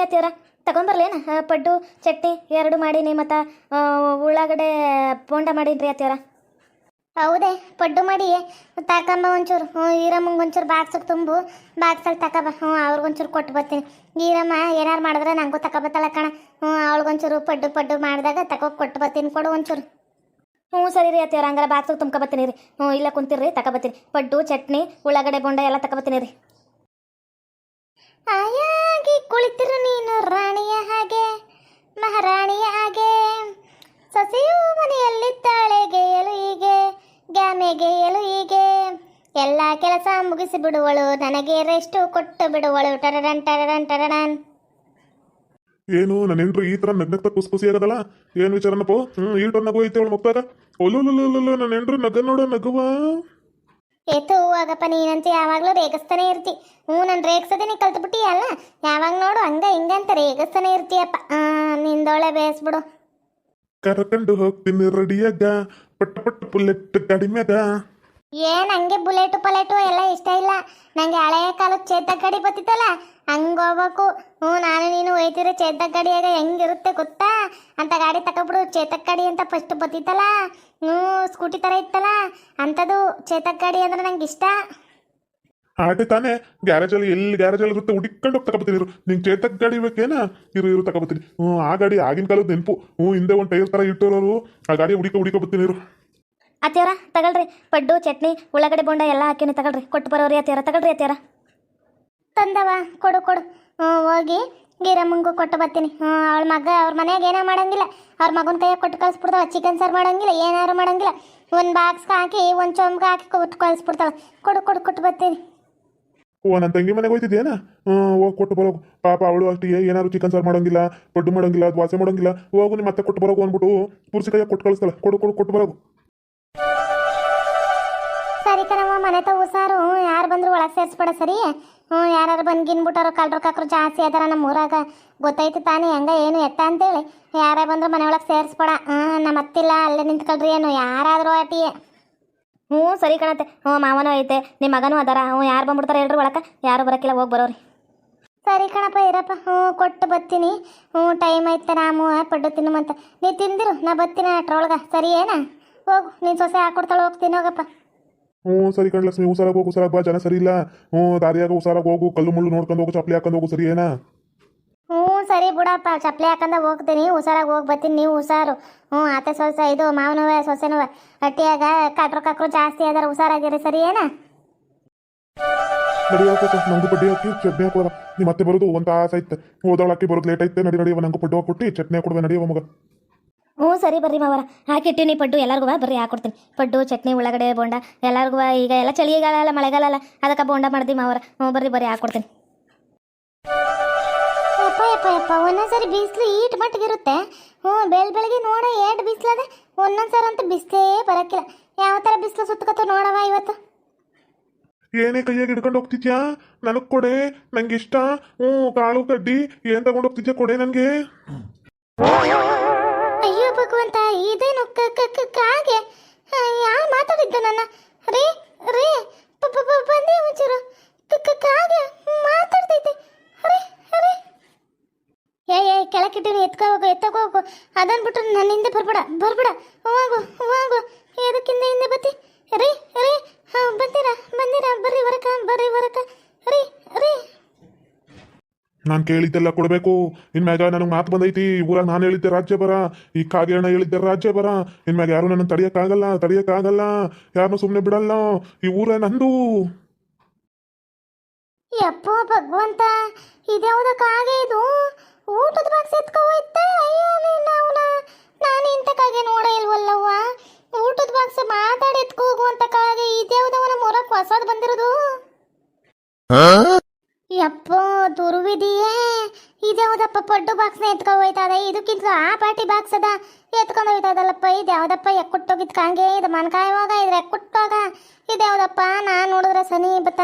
ಮಾಡೀನಿ ಅತ್ತಿಯವ್ರ ತಗೊಂಬರ್ಲೇನ ಪಡ್ಡು, ಚಟ್ನಿ, ಎರಡು ಮಾಡೀನಿ ಮತ್ತು ಉಳ್ಳಾಗಡೆ ಬೋಂಡ ಮಾಡೀನಿ ರೀ ಅತ್ತಿಯವ್ರ. ಹೌದೇ, ಪಡ್ಡು ಮಾಡಿ. ತಕೊಂಬ ಒಂಚೂರು. ಹ್ಞೂ, ಈರಮ್ಮಂಗೆ ಒಂಚೂರು ಬಾಕ್ಸಿಗೆ ತುಂಬು. ಬಾಕ್ಸಲ್ಲಿ ತಕಬ. ಹ್ಞೂ ಅವ್ರಿಗೊಂಚೂರು ಕೊಟ್ಟು ಬರ್ತೀನಿ. ಈರಮ್ಮ, ಏನಾರು ಮಾಡಿದ್ರೆ ನನಗೂ ತಕಬತ್ತಲ್ಲ ಕಣ. ಹ್ಞೂ, ಅವಳಿಗೊಂಚೂರು ಪಡ್ಡು ಪಡ್ಡು ಮಾಡಿದಾಗ ತಗೋ ಕೊಟ್ಟು ಬರ್ತೀನಿ ಕೊಡು ಒಂಚೂರು. ಹ್ಞೂ, ಸರಿ ರೀ ಅತ್ತಿಯವ್ರ. ಹಂಗಾರೆ ಬಾಕ್ಸಿಗೆ ತುಂಬ್ಕೊಬತ್ತೀನಿ ರೀ. ಹ್ಞೂ, ಇಲ್ಲ ಕುಂತಿರ್ರಿ ತಗೊಬತ್ತೀನಿ ಪಡ್ಡು, ಚಟ್ನಿ ಉಳ್ಳಾಗಡೆ ಬೊಂಡ ಎಲ್ಲ ತಗೊಬತ್ತೀನಿ ರೀ. ಆಯಾಗಿ ಕುಳಿತಿರು ನೀನು ರಾಣಿಯ ಹಾಗೆ, ಮಹಾರಾಣಿಯ ಹಾಗೆ. ಸೊಸೆಯು ಮನೆಯಲ್ಲಿದ್ದಾಳೆ, ಗೆಯಲು ಹೀಗೆ ಗ್ಯಾಮೆ ಗೆಯಲು ಹೀಗೆ. ಎಲ್ಲ ಕೆಲಸ ಮುಗಿಸಿ ಬಿಡುವಳು, ನನಗೆ ರೆಸ್ಟು ಕೊಟ್ಟು ಬಿಡುವಳು. ಟರಡನ್ ಟರಡನ್ ಟರಡನ್ ಏನು ನನ್ನ ಈ ತರ ನಗ್ನಗ್ತ ಕುಸ್ ಖುಷಿ ಆಗದಲ್ಲ? ಏನ್ ವಿಚಾರನಪ್ಪ? ಹ್ಮ್, ಈ ಟರ್ ನಗು ಐತೆ ಅವಳು ಮಕ್ಕಾಗ ನಗ ನೋಡೋ ನಗುವ. ಏತು ಹೋಗಪ್ಪ ನೀನಂತೂ ಯಾವಾಗಲೂ ರೇಗಿಸ್ತಾನೆ ಇರ್ತಿ. ಹ್ಞೂ ನಾನು ರೇಗಿಸೋದೇ ನೀ ಕಲ್ತ್ಬಿಟ್ಟಿ ಅಲ್ಲ? ಯಾವಾಗ ನೋಡು ಹಂಗ ಹಿಂಗ ಅಂತ ರೇಗಿಸ್ತಾನೆ ಇರ್ತೀಯಪ್ಪ. ಆ, ನಿಂದೊಳೆ ಬೇಯಿಸ್ಬಿಡು ಕರ್ಕೊಂಡು ಹೋಗ್ತೀನಿ ರೆಡಿಯಾಗ. ಪಟ್ಟ ಪಟ್ಟ ಬುಲೆಟ್ ಕಡಿಮೆಗ ಏನ್ ಹಂಗೆ ಬುಲೆಟು ಪಲೆಟು ಎಲ್ಲ ಇಷ್ಟ ಇಲ್ಲ. ನಂಗೆ ಹಳೆಯ ಕಾಲದ ಚೇತ ಕಡಿ ಬತ್ತಿತ್ತಲ್ಲ ಹಂಗ ಹೋಗ್ಬೇಕು. ಹ್ಞೂ ನಾನು ನೀನು ಒಯ್ತಿರೋ ಚೇತಕ ಗಾಡಿಯಾಗ ಹೆಂಗಿರುತ್ತೆ ಗೊತ್ತಾ? ಅಂತ ಗಾಡಿ ತಗೊಬಿಡು. ಚೇತಕ್ ಗಾಡಿ ಅಂತ ಫಸ್ಟ್ ಬತ್ತಿತ್ತಲ್ಲ? ಹ್ಞೂ ಸ್ಕೂಟಿ ಥರ ಇತ್ತಲ್ಲ? ಅಂಥದ್ದು ಚೇತಕ್ ಗಾಡಿ ಅಂದ್ರೆ ನಂಗೆ ಇಷ್ಟ. ಆಟೆ ತಾನೇ. ಗ್ಯಾರೇಜ್ ಅಲ್ಲಿ ಎಲ್ಲಿ ಗ್ಯಾರೇಜಲ್ಲಿ ಇರುತ್ತೆ ಹುಡುಕೊಂಡು ಹೋಗಿ ತಗೋಬತ್ತೀನಿ ಇರು ನಿಂಗೆ ಚೇತಕ್ ಗಾಡಿ ಬೇಕೇನ? ಇರು ಇರು ತಗೋಬತ್ತೀನಿ. ಹ್ಞೂ ಆ ಗಾಡಿ ಆಗಿನ ಕಾಲದ ನೆನಪು. ಹ್ಞೂ ಹಿಂದೆ ಒಂದು ಟೈರ್ ತರ ಇಟ್ಟಿರೋರು ಆ ಗಾಡಿ ಹುಡುಕ ಹುಡುಕ ಬತ್ತೀನಿ ಇರು. ಅತ್ತಿಯವ್ರ ತಗೊಳ್ರಿ. ಪಡ್ಡು ಚಟ್ನಿ ಉಳ್ಳಾಗಡ್ಡೆ ಬೋಂಡ ಎಲ್ಲ ಹಾಕಿನಿ. ತಗೊಳ್ರಿ. ಕೊಟ್ಟು ಬರೋರಿ ಅತ್ತಿಯವ್ರ ತಗೊಳ್ರಿ ಅತ್ತಿಯವ್ರ. ತಂದವ? ಕೊಡು ಕೊಡು. ಹೋಗಿ ಗೀರಮ್ಮಂಗೂ ಕೊಟ್ಟು ಬರ್ತೀನಿ. ಅವಳ ಮಗ ಅವ್ರ ಮನ್ಯಾಗ ಏನೋ ಮಾಡಂಗಿಲ್ಲ. ಅವ್ರ ಮಗನ ಕೈಯಾಗ ಕೊಟ್ಟು ಕಳಿಸ್ಬಿಡ್ತಾವ ಚಿಕನ್ ಸಾರು ಮಾಡಂಗಿಲ್ಲ ಏನಾರು ಮಾಡಂಗಿಲ್ಲ. ಒಂದು ಬಾಕ್ಸ್ಗೆ ಹಾಕಿ ಒಂದು ಚೊಂಬ್ಗೆ ಹಾಕಿ ಕೊಟ್ಟು ಕಳಿಸ್ಬಿಡ್ತಾವ ಕೊಡು ಕೊಡು ಕೊಟ್ಟು ಬರ್ತೀನಿ. ಓ ನನ್ನ ತಂಗಿ ಮನೆಗೆ ಹೋಯ್ತಿದ್ಯಾನ? ಹೋಗಿ ಕೊಟ್ಟು ಬರೋ ಪಾಪ ಅವಳು ಅಷ್ಟೇ ಏನಾದ್ರು ಚಿಕನ್ ಸಾರು ಮಾಡೋಂಗಿಲ್ಲ ಪಡ್ಡು ಮಾಡೋಂಗಿಲ್ಲ ದ್ವಾಸೆ ಮಾಡೋಂಗಿಲ್ಲ. ಹೋಗು ನಿಮ್ಮ ಮತ್ತೆ ಕೊಟ್ಟು ಬರೋಗು ಅಂದ್ಬಿಟ್ಟು ಪುರ್ಸಿ ಕೈಯಾಗ ಕೊಟ್ಟು ಕಳಿಸ್ತಾಳ. ಕೊಡು ಕೊಡು ಕೊಟ್ಟು ಬರೋಗು. ಸರಿ ಕಣಮ್ಮ ಮನೆ ತಗೋ ಸಾರು. ಒಳಗೆ ಸೇರಿಸ್ಬೇಡ ಸರಿ? ಹ್ಞೂ ಯಾರು ಬಂದು ಗಿನ್ಬಿಟ್ಟಾರೋ ಕಳ್ರು ಕಾಕ್ರು ಜಾಸ್ತಿ ಅದಾರ ನಮ್ಮ ಊರಾಗ ಗೊತ್ತೈತಿ ತಾನೇ, ಹಂಗ ಏನು ಎತ್ತ ಅಂತೇಳಿ. ಯಾರೇ ಬಂದ್ರು ಮನೆ ಒಳಗೆ ಸೇರಿಸ್ಬೇಡ. ಹಾಂ ನಮ್ಮ ಅತ್ತಿಲ್ಲ, ಅಲ್ಲೇ ನಿಂತ್ಕೊಳ್ರಿ ಏನು, ಯಾರಾದರೂ ಆಟಿ. ಹ್ಞೂ ಸರಿ ಕಣತ್ತೆ. ಹ್ಞೂ ಮಾವನೂ ಐತೆ ನಿಮ್ಮ ಮಗನೂ ಅದಾರ. ಹ್ಞೂ ಯಾರು ಬಂದ್ಬಿಡ್ತಾರೆ ಹೇಳ್ರಿ ಒಳಕ್ಕೆ ಯಾರು ಬರೋಕ್ಕಿಲ್ಲ ಹೋಗಿ ಬರೋರಿ. ಸರಿ ಕಣಪ್ಪ, ಇರಪ್ಪ. ಹ್ಞೂ ಕೊಟ್ಟು ಬರ್ತೀನಿ ಹ್ಞೂ ಟೈಮ್ ಐತೆ ರಾಮು ಪಡ್ಡು ತಿನ್ನುಮಂತ ನೀ ತಿಂದಿರು, ನಾ ಬರ್ತೀನಿ ಅಟ್ರೊಳಗೆ. ಸರಿ ಏನಾ? ಹೋಗು, ನೀನು ಸೊಸೆ ಹಾಕೊಡ್ತಾಳೆ ಹೋಗ್ತೀನಿ ಹೋಗಪ್ಪ ಹ್ಞೂ ಸರಿ ಕಣ್ ಲಕ್ಷ್ಮಿ ಹುಷಾರಾಗಿ ಹೋಗು ಹುಷಾರಾಗಿ ಬಾ ಜನ ಸರಿ ಇಲ್ಲ. ಹ್ಞೂ ದಾರಿಯಾಗ ಹುಷಾರಾಗಿ ಹೋಗು ಕಲ್ಲು ಮುಳ್ಳು ನೋಡ್ಕೊಂಡು ಹೋಗು ಚಪ್ಪಲಿ ಹಾಕೊಂಡು ಹೋಗು ಸರಿ ಏನಾ? ಹ್ಞೂ ಸರಿ ಬಿಡಪ್ಪ ಚಪ್ಪಲಿ ಹಾಕಂದ ಹೋಗ್ತೀನಿ ಹುಷಾರಾಗಿ ಹೋಗಿ ಬರ್ತೀನಿ ನೀವು ಹುಷಾರು. ಹ್ಞೂ ಆತ ಸೊಸೆ ಇದು ಮಾವನವ ಸೊಸೆನವ ಹಟ್ಟಿಯಾಗ ಕಾಕ್ರು ಕಾಕ್ರು ಜಾಸ್ತಿ ಅದಾರ ಹುಷಾರಾಗಿರಿ ಸರಿ ಏನಾ? ನಡಿ ಹಾಕೋತ ನಂಗೂ ಪಡ್ಡಿ ಹಾಕಿ ಚಟ್ನಿ ಹಾಕೋದ ನೀ ಮತ್ತೆ ಬರೋದು ಒಂದು ತಾಸು ಐತೆ ಓದೋಳು ಹಾಕಿ ಬರೋದು ಲೇಟ್ ಐತೆ ನಡಿ ನಡಿಯವ ನಂಗು ಪಡ್ಡು ಹಾಕೊಟ್ಟು ಚಟ್ನಿ ಹಾಕೊಡ್ವೆ ನಡಿಯವ ಮಗ. ಹ್ಞೂ ಸರಿ ಬರ್ರಿ ಮಾವರ. ಹಾಕಿಟ್ಟಿನಿ ಪಡ್ಡು ಎಲ್ಲರಿಗೂ ಬರ್ರಿ ಹಾಕೊಡ್ತೀನಿ. ಪಡ್ಡು ಚಟ್ನಿ ಉಳ್ಳಾಗಡೆ ಬೋಂಡ ಎಲ್ಲರಿಗೂ ಈಗ ಎಲ್ಲ ಚಳಿಗಾಲ ಅಲ್ಲ ಮಳೆಗಾಲ ಅಲ್ಲ ಅದಕ್ಕೆ ಬೋಂಡ ಮಾಡ್ದಿ ಮಾವರ. ಹ್ಞೂ ಬರ್ರಿ ಬರ್ರಿ ಹಾಕೊಡ್ತೀನಿ. ಯಪ್ಪ ಯಪ್ಪ ಯಪ್ಪ ಒಂದೊಂದ್ಸರಿ ಬಿಸಿಲು ಈಟ್ ಮಟ್ಟಿಗಿರುತ್ತೆ. ಹ್ಞೂ ಬೆಳ್ ಬೆಳಗ್ಗೆ ನೋಡ ಎರಡು ಬಿಸಿಲದೆ ಒಂದೊಂದ್ಸರಿ ಅಂತ ಬಿಸಿಲೇ ಬರಕ್ಕಿಲ್ಲ ಯಾವ ಥರ ಬಿಸಿಲು ಸುತ್ತಕತ್ತು ನೋಡವ ಇವತ್ತು. ಏನೇ ಕೈಯಾಗಿ ಹಿಡ್ಕೊಂಡು ಹೋಗ್ತಿದ್ಯಾ? ನನಗೆ ಕೊಡೆ ನಂಗೆ ಇಷ್ಟ. ಹ್ಞೂ ಕಾಳು ಕಡ್ಡಿ ಏನು ತಗೊಂಡು ಹೋಗ್ತಿದ್ಯಾ ಕೊಡೆ ನನಗೆ? ಇದೇನು ಕಾಗೆ ಯಾರು ಮಾತಾಡಿದ್ದು ನನ್ನ? ರೇ ರೇ, ಪ- ಒಂಚೂರು. ಕಾಗೆ ಮಾತಾಡ್ತೈತೆ ರೇ ರೇ. ಏ ಏ ಕೆಳಕಿಟ್ಟಿನಿ ಎತ್ಕೋಬೇಕು ಎತ್ತಕೋಬೇಕು ಅದನ್ನ ಬಿಟ್ಟು ನನ್ನ ಹಿಂದೆ ಬರ್ಬೇಡ ಬರ್ಬೇಡ. ಹೋಗು ಹೋಗು. ಎದಕ್ಕಿಂದ ಹಿಂದೆ ಬತ್ತಿ ರೇ ರೇ. ಹಾ, ಬಂದಿರ, ಬಂದಿರಾ. ಬರ್ರಿ ಬರಕ ಬರ್ರಿ ಬರಕ ರೀ ನಾನು ಕೇಳಿದ್ದೆಲ್ಲ ಕೊಡಬೇಕು. ಇನ್ಮ್ಯಾಗ ನನಗೆ ಮಾತು ಬಂದೈತಿ. ಊರಾಗ ನಾನು ಹೇಳಿದ್ದೆ ರಾಜ್ಯ ಬರ, ಈ ಕಾಗೇಣ ಹೇಳಿದ್ದೆ ರಾಜ್ಯ ಬರ. ಇನ್ಮ್ಯಾಗ ಯಾರು ನನ್ನ ತಡೆಯೋಕ್ಕಾಗಲ್ಲ, ತಡಿಯಕ್ಕಾಗಲ್ಲ. ಯಾರನ್ನೂ ಸುಮ್ಮನೆ ಬಿಡಲ್ಲ. ಈ ಊರ ನಂದು. ಯಪ್ಪ ಭಗವಂತ, ಇದ್ಯಾವುದ ಕಾಗೆ ಇದು? ಊಟದ ಬಾಕ್ಸ್ ಎತ್ಕೋ ಅಯ್ಯೋ ಅವನ ನಾನು ಇಂಥ ಕಾಗೆ ನೋಡ ಇಲ್ವಲ್ಲವ್ವ ಊಟದ ಬಾಕ್ಸ್ ಮಾತಾಡಿ ಎತ್ಕೊ ಹೋಗುವಂತ ಕಾಗೆ ಇದ್ಯಾವುದವನ ಮೊರಕ್ ಹೊಸದ್ ಬಂದಿರೋದು ಯಪ್ಪೋ ದುರ್ವಿದಿಯೇ ಇದ್ಯಾವುದಪ್ಪ ಪಡ್ಡು ಬಾಕ್ಸ್ನ ಎತ್ಕೊ ಹೋಯ್ತಾ ಅದ ಇದಕ್ಕಿಂತ ಆ ಪಾರ್ಟಿ ಬಾಕ್ಸ್ ಅದ ಎತ್ಕೊಂಡು ಹೋಯ್ತದಲ್ಲಪ್ಪ? ಇದು ಯಾವ್ದಪ್ಪ ಎಕ್ಕುಟ್ಟೋಗಿದ್ ಕಾಂಗೆ? ಇದು ಮನ್ಕಾಯುವಾಗ ಇದ್ರ ಎಕ್ಕುಟ್ಟೋಗ ಇದು ಯಾವ್ದಪ್ಪ? ನಾನು ನೋಡಿದ್ರೆ ಸನಿ ಬತ್ತ?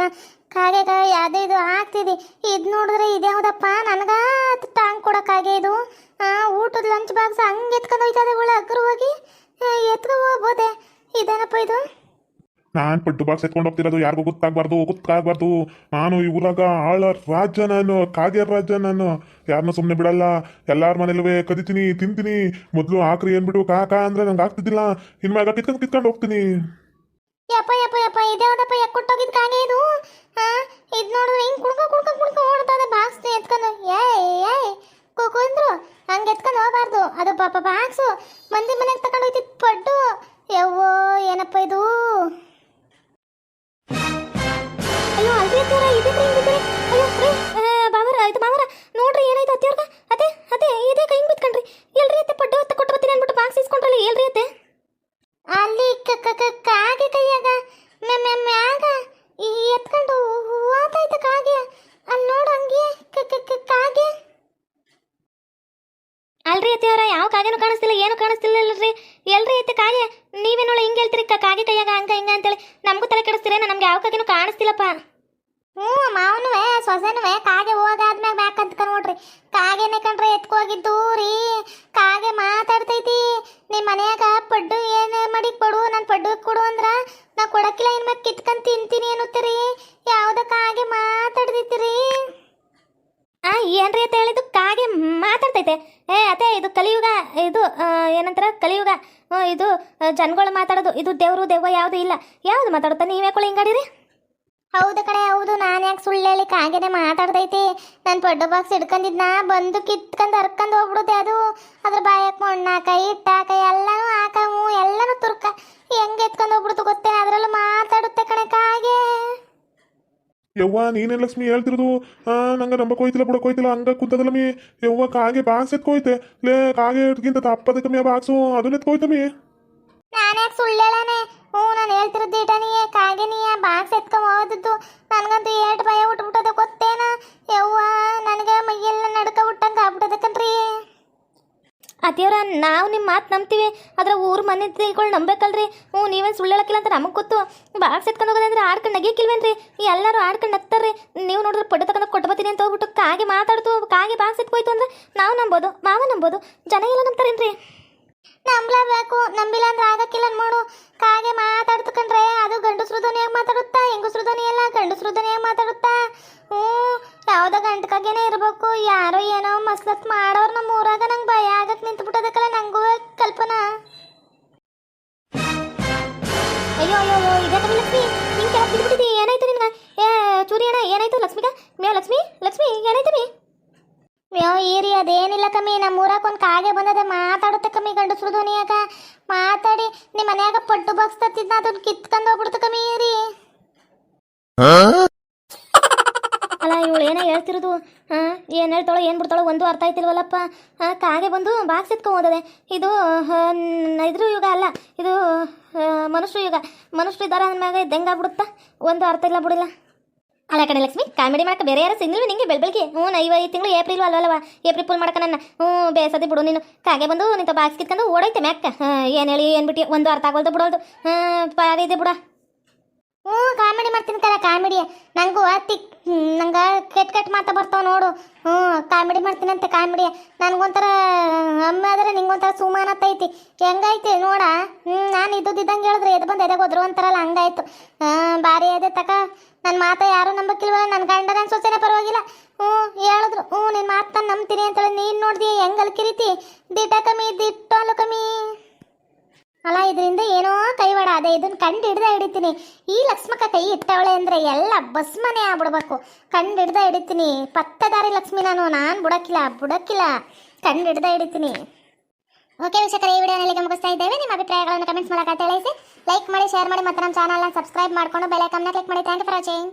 ಕಾಗೆ ಯಾವ್ದು ಇದು? ಆಗ್ತಿದೆ. ಇದು ನೋಡಿದ್ರೆ ಇದ್ಯಾವುದಪ್ಪ ನನಗ ಟಾಂಗ್ ಕೊಡೋಕ್ಕಾಗೆ ಇದು? ಊಟದ ಲಂಚ್ ಬಾಕ್ಸ್ ಹಂಗೆ ಎತ್ಕೊಂಡು ಹೋಯ್ತದೆ ಒಳ್ಳೆ ಅಗ್ರವಾಗಿ? ಎತ್ಕೊ ಹೋಗ್ಬೋದೆ? ಇದೇನಪ್ಪ ಇದು? ನಾನ್ ಪಟ್ಟು ಬಾಕ್ಸ್ ಎತ್ಕೊಂಡು ಹೋಗ್ತಿರೋದು ಯಾರಿಗೂ ಗೊತ್ತಾಗ್ಬಾರ್ದು ಗೊತ್ತಾಗ್ಬಾರ್ದು. ನಾನು ಈ ಊರಾಗ ಆಳ ರಾಜ ನಾನು ಕಾಗೆ ರಾಜ ನಾನು ಯಾರನ್ನ ಸುಮ್ಮನೆ ಬಿಡಲ್ಲ. ಎಲ್ಲಾರ ಮನೇಲೂ ಕದಿತೀನಿ, ತಿಂತೀನಿ. ಮೊದಲು ಆಕ್ರಿ ಏನ್ಬಿಟ್ಟು ಕಾಕ ಅಂದ್ರೆ ನಂಗೆ ಆಗ್ತಿದ್ದಿಲ್ಲ. ಇನ್ಮ್ಯಾಗ ಕಿತ್ಕೊಂಡು ಕಿತ್ಕೊಂಡು ಹೋಗ್ತೀನಿ. ಯಪ್ಪ ಯಪ್ಪ ಯಪ್ಪ ಇದ್ಯಾವ್ದಪ್ಪ ಯಾಕೆ ಕೊಟ್ಟೋಗಿದ್ ಕಾಗೆ ಇದು. ಹಾ ಇದು ನೋಡಿದ್ರೆ ಹಿಂಗೆ ಕುಡ್ಕ ಕುಡ್ಕ ಕುಡ್ಕ ಓಡ್ತದೆ ಬಾಕ್ಸ್ ಎತ್ಕೊಂಡು. ಏಯ್ ಕು- ಕುಂದ್ರು. ಹಂಗೆ ಎತ್ಕೊಂಡು ಹೋಗಬಾರ್ದು. ಅದು ಪಾಪ ಬಾಕ್ಸು. ಮಂದಿ ಮನೆಗೆ ತಗೊಂಡು ಹೋಯ್ತಿದ್ ಪಡ್ಡು. ಯವ್ವೋ, ಏನಪ್ಪ ಇದು? ಕಾಗೆನೂ ಕಾಣಿಸ್ತಿಲ್ಲ, ಏನು ಕಾಣಿಸ್ತಿಲ್ಲ ಇಲ್ರಿ ಎಲ್ರಿ ಐತೆ ಕಾಗೆ? ನೀವೇನೋಳ ಹಿಂಗೆ ಹೇಳ್ತೀರಿ? ಕಾಗೆ ಕೈಯಾಗ ಹಂಗ, ಹಿಂಗ ಅಂತೇಳಿ. ನಮಗೂ ತಲೆ ಕೆಡಿಸ್ತೀರೇನ? ನಮ್ಗೆ ಯಾವ ಕಾಗೆನೂ ಕಾಣಿಸ್ತಿಲ್ಲಪ್ಪ. ಹ್ಞೂ, ಮಾವನುವೆ, ಸೊಸೆನುವೆ, ಕಾಗೆ ಹೋಗಾದ್ಮ್ಯಾಗ ಬ್ಯಾಕ್ ಅಂತ ನೋಡ್ರಿ. ಕಾಗೆನೆ ಕಂಡ್ರೆ ಎತ್ಕೋಗಿದ್ದು ರೀ ಕಾಗೆ ಮಾತಾಡ್ತೈತಿ ನಿಮ್ಮ ಮನ್ಯಾಗ ಪಡ್ಡು ಏನು ಮಾಡಿ ಕೊಡು ನಾನು ಪಡ್ಡು ಕೊಡು ಅಂದ್ರ ನಾ ಕೊಡಕ್ಕಿಲ್ಲ ಇನ್ ಮ್ಯಾಗ ಕಿತ್ಕೊಂಡ್ ತಿಂತೀನಿ ಅನ್ನುತ್ತೀರಿ ಯಾವ್ದ ಕಾಗೆ ಮಾತಾಡ್ತೈತಿ ಆ ಏನ್ರಿ ಅಂತ ಹೇಳಿದ್ದು ಕಾಗೆ ಮಾತಾಡ್ತೈತೆ ಏ ಅತ್ತೆ ಇದು ಕಲಿಯುಗ, ಇದು ಏನಂತಾರ, ಕಲಿಯುಗ ಇದು ಜನಗಳು ಮಾತಾಡೋದು, ಇದು ದೇವರು ದೇವ ಯಾವುದು ಇಲ್ಲ. ಯಾವ್ದು ಮಾತಾಡುತ್ತಾ, ನೀವೇ ಕೊಳಿ ಹಿಂಗಾಡಿರಿ. ಹೌದು ಕಡೆ ಹೌದು, ನಾನು ಯಾಕೆ ಸುಳ್ಳು ಹೇಳಿ ಕಾಗೆನೆ ಮಾತಾಡ್ದೈತಿ. ನಾನು ಪಡ್ಡು ಬಾಕ್ಸ್ ನಾ ಬಂದು ಕಿತ್ಕೊಂಡು ಹರ್ಕೊಂಡು ಹೋಗ್ಬಿಡುತ್ತೆ ಅದು. ಅದ್ರ ಬಾಯಕ್ಕೆ ಮಣ್ಣಾಕ ಇಟ್ಟಾಕ ಎಲ್ಲನೂ ಹಾಕವು ಎಲ್ಲನೂ ತುರ್ಕ ಹೆಂಗೆ ಎತ್ಕೊಂಡು ಹೋಗ್ಬಿಡ್ತು ಗೊತ್ತೇ ಅದರಲ್ಲೂ ಮಾತಾಡುತ್ತೆ ಕಣೆ ಕಾಗೆ ಯವ್ವ, ನೀನೇ ಲಕ್ಷ್ಮಿ ಹೇಳ್ತಿರೋದು? ಆ, ನಂಗೆ ನಂಬಕ್ ಹೋಯ್ತಿಲ್ಲ ಬಿಡಕ್ ಹೋಯ್ತಿಲ್ಲ ಹಂಗ ಕುಂತದಲ್ಲ ಮೀ. ಯವ್ವ, ಕಾಗೆ ಬಾಕ್ಸ್ ಎತ್ಕೋಯ್ತೆ ಲೇ, ಕಾಗೆ ಎತ್ಕಿಂತ ತಪ್ಪದ ಕಮ್ಮಿ ಬಾಕ್ಸು. ಅದನ್ನ ಎತ್ಕೋಯ್ತಮ್ಮಿ ನಾನು ಯಾಕೆ ಸುಳ್ಳು ಹೇಳಾನೆ ಹ್ಞೂ, ನಾನು ಹೇಳ್ತಿರೋದು ಮಾತು ನಂಬ್ತೀವಿ. ಆದ್ರೆ ಊರ್ ಮನೆಗಳು ನಂಬೇಕಲ್ರಿ? ಹ್ಞೂ, ನೀವೇನು ಸುಳ್ಳು ಹೇಳಕ್ಕಿಲ್ಲ ಅಂತ ನಮಗೆ ಗೊತ್ತು. ಬಾಕ್ಸ್ ಎತ್ಕೊಂಡು ಹೋಗೋದಂದ್ರೆ ಆಡ್ಕೊಂಡು ನಗಿಯಕ್ಕಿಲ್ವೇನ್ರಿ ಎಲ್ಲರೂ ಆಡ್ಕೊಂಡು ನಗ್ತಾರ್ರಿ. ನೀವು ನೋಡಿದ್ರೆ ಪಡ್ಡು ತಗೊಂಡು ಕೊಟ್ಟು ಅಂತ ಹೋಗ್ಬಿಟ್ಟು ಕಾಗೆ ಮಾತಾಡ್ತು. ಕಾಗೆ ಬಾಕ್ಸ್ ಎತ್ಕೋಯ್ತು ಅಂದ್ರೆ ನಾವು ನಂಬೋದು, ಮಾವ ನಂಬೋದು. ಜನ ಎಲ್ಲ ನಂಬ್ತಾರೇನ್ರಿ? ನಂಬಲೇಬೇಕು ನಂಬಿಲ್ಲ ಅಂದ್ರೆ ಆಗಕ್ಕಿಲ್ಲ ನೋಡು ಕಾಗೆ ಮಾತಾಡ್ತಕಂಡ್ರೆ ಅದು ಗಂಡಸ್ರು ಧ್ವನಿಯಾಗಿ ಮಾತಾಡುತ್ತಾ, ಹೆಂಗಸ್ರು ಧ್ವನಿ ಎಲ್ಲ ಗಂಡಸ್ರು ಧ್ವನಿಯಾಗಿ ಮಾತಾಡುತ್ತಾ. ಹ್ಞೂ ಯಾವ್ದೋ ಗಂಟಕಾಗೇನೆ ಇರಬೇಕು. ಯಾರೋ ಏನೋ ಮಸ್ಲತ್ ಮಾಡೋರು ನಮ್ಮ ಊರಾಗ ನಂಗೆ ಭಯ ಆಗಕ್ಕೆ ನಿಂತ್ಬಿಟ್ಟದಕ್ಕಲ್ಲ ನಂಗೂ ಕಲ್ಪನಾ. ಅಯ್ಯೋ ಅಯ್ಯೋ ಅಯ್ಯೋ, ಇದೇ ತಮ್ಮ ಲಕ್ಷ್ಮಿ. ಕೆಳಗೆ ಬಿದ್ದುಬಿಟ್ಟಿದ್ದಿ ಏನಾಯ್ತು ನಿನ್ಗೆ? ಏ, ಚೂರಿ ಅಣ್ಣ, ಏನಾಯ್ತು ಲಕ್ಷ್ಮಿಗ? ಮ್ಯಾ, ಲಕ್ಷ್ಮಿ ಲಕ್ಷ್ಮಿ, ಏನಾಯ್ತು ಮೀ ಮ್ಯೋ ಈರಿ ಅದೇನಿಲ್ಲ ಕಮ್ಮಿ. ನಮ್ಮ ಊರಾಗ ಒಂದು ಕಾಗೆ ಬಂದದೆ. ಮಾತಾಡುತ್ತೆ ಕಮ್ಮಿ ಗಂಡಸ್ರು ಧ್ವನಿಯಾಗ ಮಾತಾಡಿ ನಿಮ್ಮ ಮನ್ಯಾಗ ಪಟ್ಟು ಬಾಕ್ಸ್ ತತ್ತಿದ್ನ ಅದನ್ನ ಕಿತ್ಕೊಂಡು ಹೋಗ್ಬಿಡ್ತು ಕಮ್ಮಿ ಅಲ್ಲ ಇವಳು ಏನೋ ಹೇಳ್ತಿರೋದು? ಹಾಂ? ಏನು ಹೇಳ್ತಾಳೋ ಏನು ಬಿಡ್ತಾಳೋ ಒಂದು ಅರ್ಥ ಆಯ್ತಿಲ್ವಲ್ಲಪ್ಪ? ಕಾಗೆ ಬಂದು ಬಾಕ್ಸ್ ಎತ್ಕೊಂಬೋದೇ ಇದು ಇದ್ರೂ ಯುಗ ಅಲ್ಲ. ಇದು ಮನುಷ್ಯ ಯುಗ. ಮನುಷ್ಯರು ಇದ್ದಾರೆ ಅಂದಮ್ಯಾಗ ಇದ್ದಂಗಾಗ್ಬಿಡುತ್ತಾ ಒಂದು ಅರ್ಥ ಇಲ್ಲ ಬಿಡಿಲ್ಲ. ಅಲ್ಲ ಕಣೆ ಲಕ್ಷ್ಮಿ, ಕಾಮಿಡಿ ಮಾಡಕ್ಕೆ ಬೇರೆ ಯಾರು ಸಿಗ್ಲಿಲ್ವ ನಿಂಗೆ ಬೆಳಬೆಳಿಗ್ಗೆ ಹ್ಞೂ ಐವ ಈ ತಿಂಗಳು ಏಪ್ರಿಲ್ ಅಲ್ವಲ್ಲವ ಏಪ್ರಿಲ್ ಫುಲ್ ಮಾಡಕ ನನ್ನ. ಹ್ಞೂ, ಬೇಸದಿ ಬಿಡು ನೀನು. ಕಾಗೆ ಬಂದು ನಿಂತ ಬಾಕ್ಸ್ ಕಿತ್ಕೊಂಡು ಓಡೈತೆ ಮ್ಯಾಕ್ಕ ಹಾಂ, ಏನು ಹೇಳಿ, ಏನು ಬಿಟ್ಟು, ಒಂದು ಅರ್ಥ ಆಗೋದು ಬಿಡೋದು ಹಾಂ, ಪಾರಿದೆ ಬಿಡ. ಹ್ಞೂ ಕಾಮಿಡಿ ಮಾಡ್ತೀನಿ ಕಲ ಕಾಮಿಡಿ. ನನಗೂ ಅತಿ ನಂಗೆ ಕೆಟ್ಟ ಕೆಟ್ಟ ಮಾತಾ ಬರ್ತಾವ ನೋಡು. ಹ್ಞೂ ಕಾಮಿಡಿ ಮಾಡ್ತೀನಂತೆ ಕಾಮಿಡಿ. ನನಗೊಂಥರ ಅಮ್ಮ ಆದರೆ ನಿಂಗೊಂಥರ ಸುಮಾನ ಐತಿ. ಹೆಂಗೈತಿ ನೋಡ. ಹ್ಞೂ ನಾನು ಇದ್ದಿದ್ದಂಗೆ ಹೇಳಿದ್ರೆ ಎದ್ದು ಬಂದು ಎದೆ ಹೋದ್ರು ಅಂತಾರಲ್ಲ, ಹಂಗಾಯ್ತು. ಭಾರಿ ಅದೇ ತಕ. ನನ್ನ ಮಾತ ಯಾರು ನಂಬಕ್ಕಿಲ್ವ ನನ್ನ ಗಂಡ ನನ್ನ ಸೊಸೆನೇ ಪರವಾಗಿಲ್ಲ. ಹ್ಞೂ ಹೇಳಿದ್ರು. ಹ್ಞೂ ನಿನ್ನ ಮಾತು ನಂಬ್ತೀನಿ ಅಂತೇಳಿ ನೀನು ನೋಡ್ದಿ, ಹೆಂಗೆ ಅಲ್ಕಿರಿತಿ? ದಿಟ್ಟ ಕಮ್ಮಿ ದಿಟ್ಟಲು ಕಮ್ಮಿ ಅಲ್ಲ ಇದರಿಂದ ಏನೋ ಕೈವಾಡ. ಅದೇ ಇದನ್ನ ಕಂಡು ಹಿಡ್ದ ಹಿಡಿತೀನಿ. ಈ ಲಕ್ಷ್ಮಕ್ಕ ಕೈ ಇಟ್ಟವಳೆ ಅಂದ್ರೆ ಎಲ್ಲ ಬಸ್ಮನೆ ಆಗ್ಬಿಡ್ಬೇಕು. ಕಂಡು ಹಿಡ್ದ ಹಿಡಿತೀನಿ. ಪತ್ತದಾರಿ ಲಕ್ಷ್ಮಿ ನಾನು. ನಾನು ಬುಡಕ್ಕಿಲ್ಲ ಕಂಡು ಹಿಡ್ದ ಹಿಡಿತೀನಿ. ಓಕೆ ವೀಕ್ಷಕರ, ಈ ವಿಡಿಯೋನಲ್ಲಿ ಮುಗಿಸ್ತಾ ಇದ್ದೇವೆ. ನಿಮ್ಮ ಅಭಿಪ್ರಾಯಗಳನ್ನು ಕಮೆಂಟ್ಸ್ ಮೂಲಕ ತಿಳಿಸಿ. ಲೈಕ್ ಮಾಡಿ ಶೇರ್ ಮಾಡಿ ಮತ್ತು ನಮ್ಮ ಚಾನಲ್ನ ಸಬ್ಸ್ಕ್ರೈಬ್ ಮಾಡಿಕೊಂಡು ಬೆಲ್ ಕ್ಲಿಕ್ ಮಾಡಿ. Thank you for watching